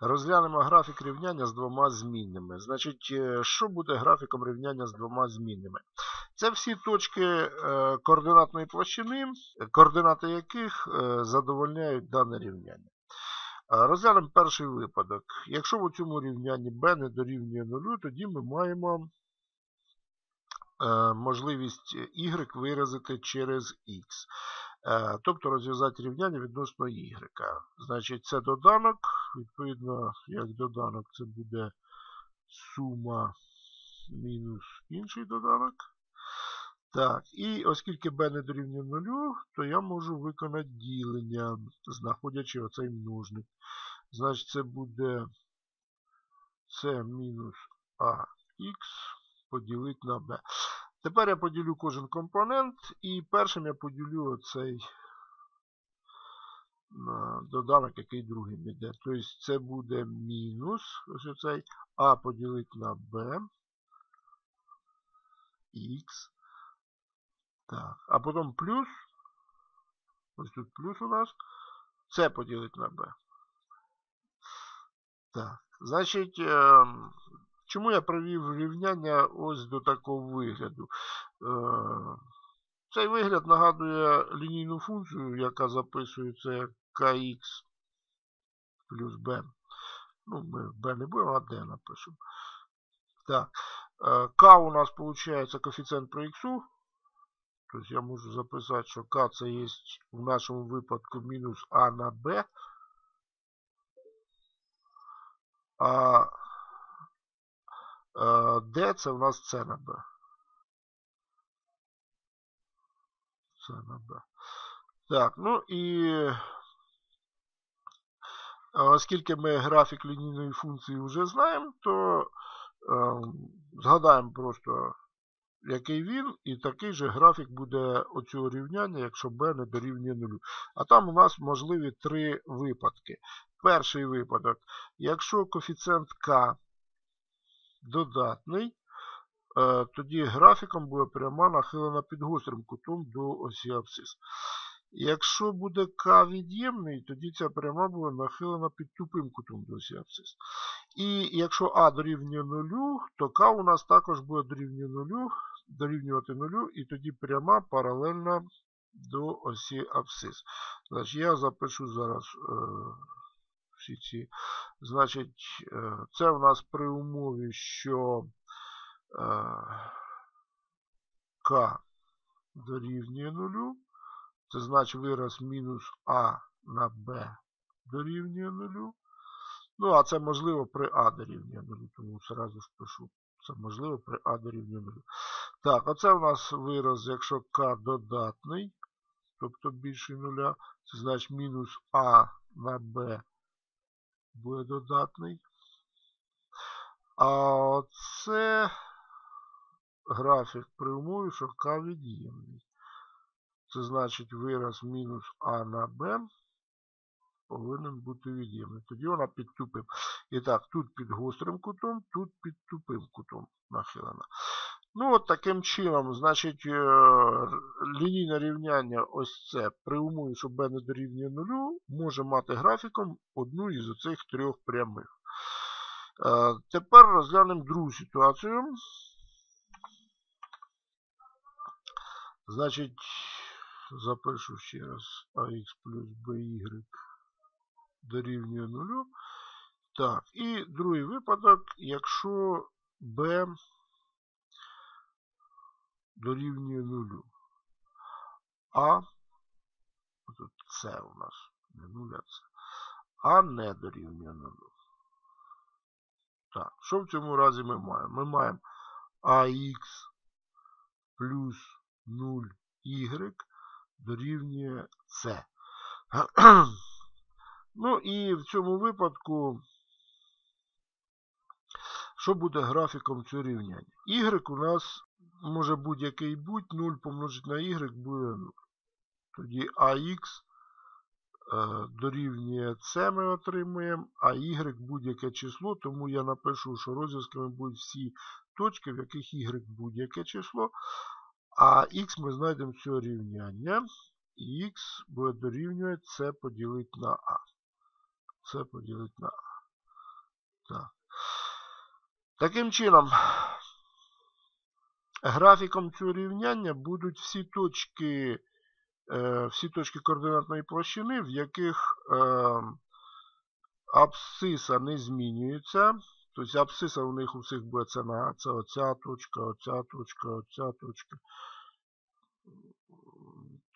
Розглянемо графік рівняння з двома змінними. Значить, е, що буде графіком рівняння з двома змінними? Це всі точки е, координатної площини, координати яких е, задовольняють дане рівняння. Розглянемо перший випадок. Якщо в цьому рівнянні b не дорівнює нулю, тоді ми маємо можливість y виразити через x. Тобто розв'язати рівняння відносно y. Значить, це доданок. Відповідно, як доданок, це буде сума мінус інший доданок. Так, і оскільки b не дорівнює нулю, то я можу виконати ділення, знаходячи оцей множник. Значить, це буде c мінус ax поділити на b. Тепер я поділю кожен компонент, і першим я поділю оцей доданок, який другим йде. Тобто це буде мінус, ось оцей а поділити на b, х. Так, а потім плюс, ось тут плюс у нас, це поділити на b. Так, значить, е, чому я провів рівняння ось до такого вигляду? Е, цей вигляд нагадує лінійну функцію, яка записується як kx плюс b. Ну, ми b не будемо, а d напишемо. Так, е, k у нас виходить коефіцієнт при x. Тобто я можу записати, що k це є в нашому випадку мінус а на b. А d це у нас на b. Так, ну і оскільки ми графік лінійної функції вже знаємо, то е, згадаємо просто, який він, і такий же графік буде оцього рівняння, якщо b не дорівнює нулю. А там у нас можливі три випадки. Перший випадок, якщо коефіцієнт k додатний, тоді графіком буде пряма нахилена під гострим кутом до осі абсцис. Якщо буде k від'ємний, тоді ця пряма буде нахилена під тупим кутом до осі абсцис. І якщо а дорівнює нулю, то k у нас також буде дорівнює нулю, дорівнювати нулю, і тоді пряма паралельна до осі абсцис. Значить, я запишу зараз е, всі. Значить, е, це в нас при умові, що К дорівнює нулю. Це значить вираз мінус А на Б дорівнює нулю. Ну, а це можливо при А дорівнює нулю, тому одразу ж пишу. Це можливо при А дорівнює нулю. Так, оце у нас вираз, якщо К додатний, тобто більше нуля, це значить мінус А на Б буде додатний. А це графік при умові, що К від'ємний. Це значить вираз мінус А на Б повинен бути від'ємний. Тоді вона під тупим. І так, тут під гострим кутом, тут під тупим кутом нахилена. Ну, от таким чином, значить, е, лінійне рівняння ось це при умові, що b не дорівнює нулю, може мати графіком одну із оцих трьох прямих. Е, тепер розглянемо другу ситуацію. Значить, запишу ще раз ax плюс by дорівнює нулю. Так, і другий випадок, якщо b дорівнює нулю. А, тут це у нас, не нуля це, а не дорівнює нулю. Так, що в цьому разі ми маємо? Ми маємо ax плюс 0y дорівнює c. Ну і в цьому випадку, що буде графіком цього рівняння? Y у нас може будь-який будь 0 помножити на y буде 0. Тоді ax е, дорівнює c ми отримуємо, а y будь-яке число, тому я напишу, що розв'язками будуть всі точки, в яких y будь-яке число. А x ми знайдемо цього рівняння. І x буде дорівнювати c поділити на a. Це поділити на a. Так. Таким чином, графіком цього рівняння будуть всі точки, е, всі точки координатної площини, в яких е, абсциса не змінюється. Тобто абсциса у них у всіх буде це на це оця точка, оця точка, оця точка.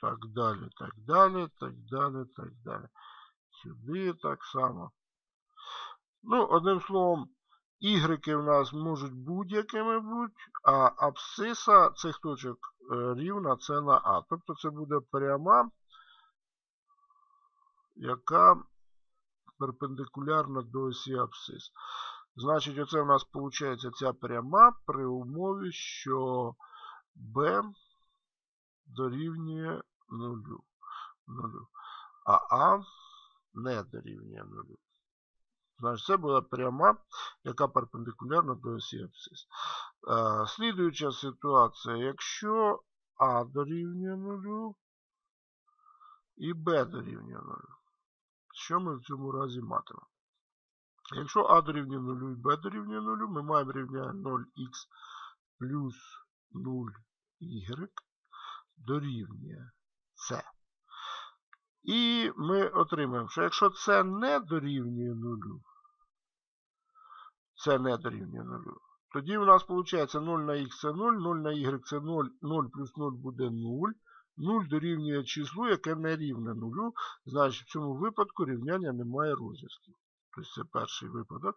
Так далі, так далі, так далі, так далі. Сюди так само. Ну, одним словом, ігреки в нас можуть будь-якими бути, а абсциса цих точок е, рівна це на А. Тобто це буде пряма, яка перпендикулярна до осі абсцис. Значить, оце у нас виходить ця пряма при умові, що b дорівнює 0. 0. А А не дорівнює 0. Значить, це була пряма, яка перпендикулярна до осі абсцис. Слідуюча ситуація, якщо А дорівнює 0 і Б дорівнює 0. Що ми в цьому разі матимемо? Якщо А дорівнює 0 і Б дорівнює 0, ми маємо рівня 0х плюс 0y дорівнює С. І ми отримаємо, що якщо це не дорівнює 0, це не дорівнює 0, тоді у нас виходить 0 на х це 0, 0 на y це 0, 0 плюс 0 буде 0. 0 дорівнює числу, яке не рівне 0. Значить, в цьому випадку рівняння немає розв'язків. Тобто це перший випадок.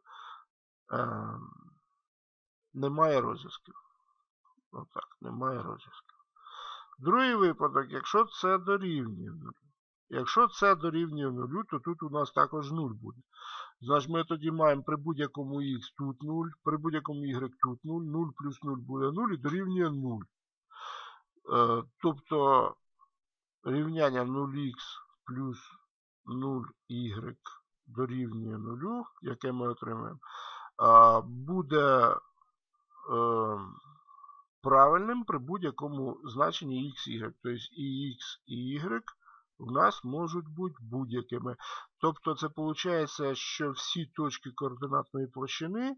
Е, немає розв'язків. Отак, немає розв'язків. Другий випадок, якщо це дорівнює 0. Якщо це дорівнює 0, то тут у нас також 0 буде. Значить, ми тоді маємо при будь-якому х тут 0, при будь-якому y тут 0, 0 плюс 0 буде 0 і дорівнює 0. Е, тобто рівняння 0х плюс 0y дорівнює 0, яке ми отримаємо, буде е, правильним при будь-якому значенні x, y. Тобто і x, і y у нас можуть бути будь-якими. Тобто це виходить, що всі точки координатної площини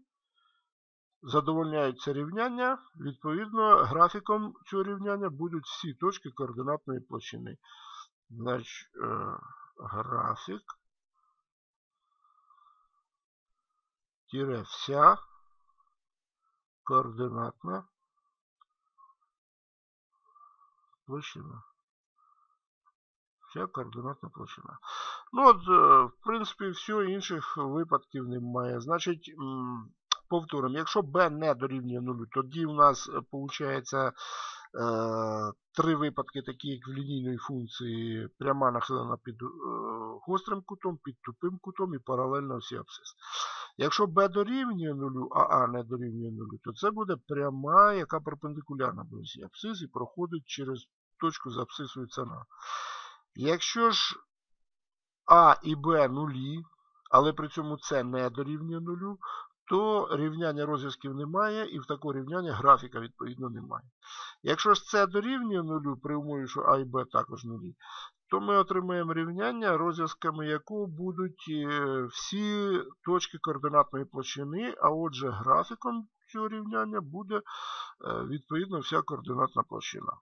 задовольняються рівняння, відповідно, графіком цього рівняння будуть всі точки координатної площини. Значить, е, графік тире вся координатна площина. Вся координатна площина. Ну от, е, в принципі, все, інших випадків немає. Значить, повторимо, якщо b не дорівнює 0, тоді у нас виходить е, три випадки, такі як в лінійної функції пряма нахилена під е, гострим кутом, під тупим кутом і паралельно всі абсцис. Якщо b дорівнює 0, а А не дорівнює 0, то це буде пряма, яка перпендикулярна до осі абсцис і проходить через точку з абсцисою ціна. Якщо ж А і Б нулі, але при цьому С не дорівнює нулю, то рівняння розв'язків немає, і в такого рівняння графіка, відповідно, немає. Якщо ж С дорівнює нулю, при умові, що А і Б також нулі, то ми отримаємо рівняння, розв'язками якого будуть е, всі точки координатної площини, а отже, графіком цього рівняння буде е, відповідно вся координатна площина.